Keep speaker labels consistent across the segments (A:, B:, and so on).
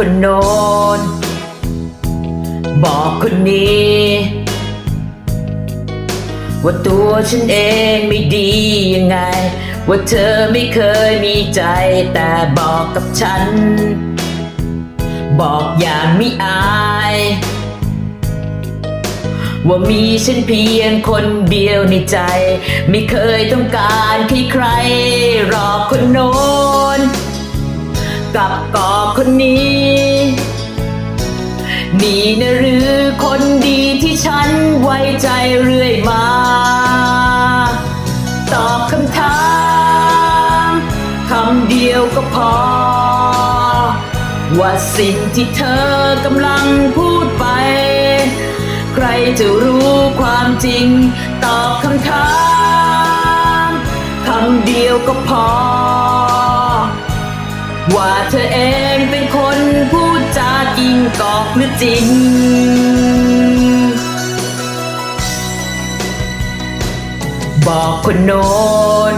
A: คนโน้น บอกคนนี้ ว่าตัวฉันเองไม่ดียังไง ว่าเธอไม่เคยมีใจ แต่บอกกับฉัน บอกอย่างไม่อาย ว่ามีฉันเพียงคนเดียวในใจ ไม่เคยต้องการให้ใครรอคนโน้น กับกอบคนนี้ นี่นะหรือคนดีที่ฉันไว้ใจเรื่อยมา ตอบคำถามคำเดียวก็พอ ว่าสิ่งที่เธอกำลังพูดไป ใครจะรู้ความจริง ตอบคำถามคำเดียวก็พอ ว่าเธอเองเป็นคนพูดจากิงกอกหรือจริง บอกคนโน้น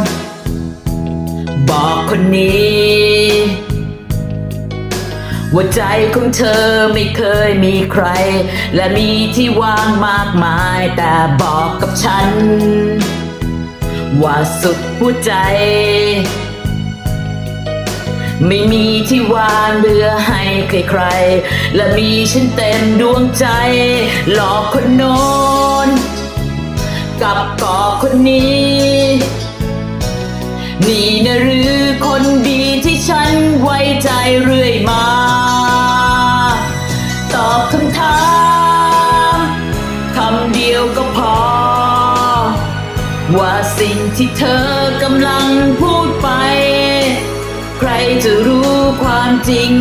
A: บอกคนนี้ ว่าใจของเธอไม่เคยมีใคร และมีที่ว่างมากมายแต่บอกกับฉัน ว่าสุดหัวใจ ไม่มีที่วางเรือให้ใครๆ และมีฉันเต็มดวงใจ หลอกคนโน้นกับก่อคนนี้ นี่นะหรือคนดีที่ฉันไว้ใจเรื่อยมา ตอบคำถามคำเดียวก็พอ ว่าสิ่งที่เธอกำลังพูดไป ใครจะรู้ความจริง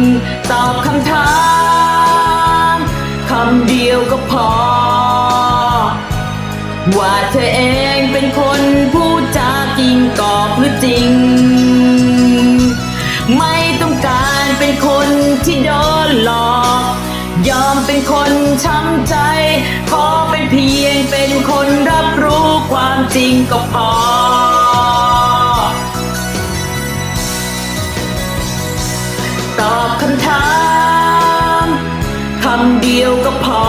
A: ตอบคำถามคำเดียวก็พอ ว่าเธอเองเป็นคนพูดจาจริงกอกหรือจริง ไม่ต้องการเป็นคนที่โดนหลอก ยอมเป็นคนช้ำใจ ขอเป็นเพียงเป็นคนรับรู้ความจริงก็พอ ตอบคำถามคำเดียวก็พอ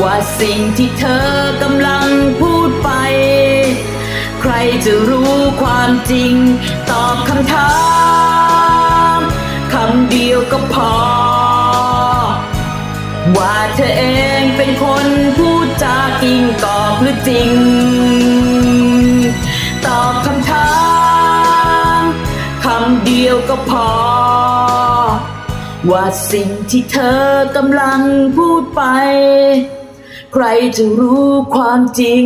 A: ว่าสิ่งที่เธอกำลังพูดไป ใครจะรู้ความจริง ตอบคำถามคำเดียวก็พอ ว่าเธอเองเป็นคนพูดจากิงกอกหรือจริง ยวก็พอ ว่าสิ่งที่เธอกำลังพูดไป ใครจะรู้ความจริง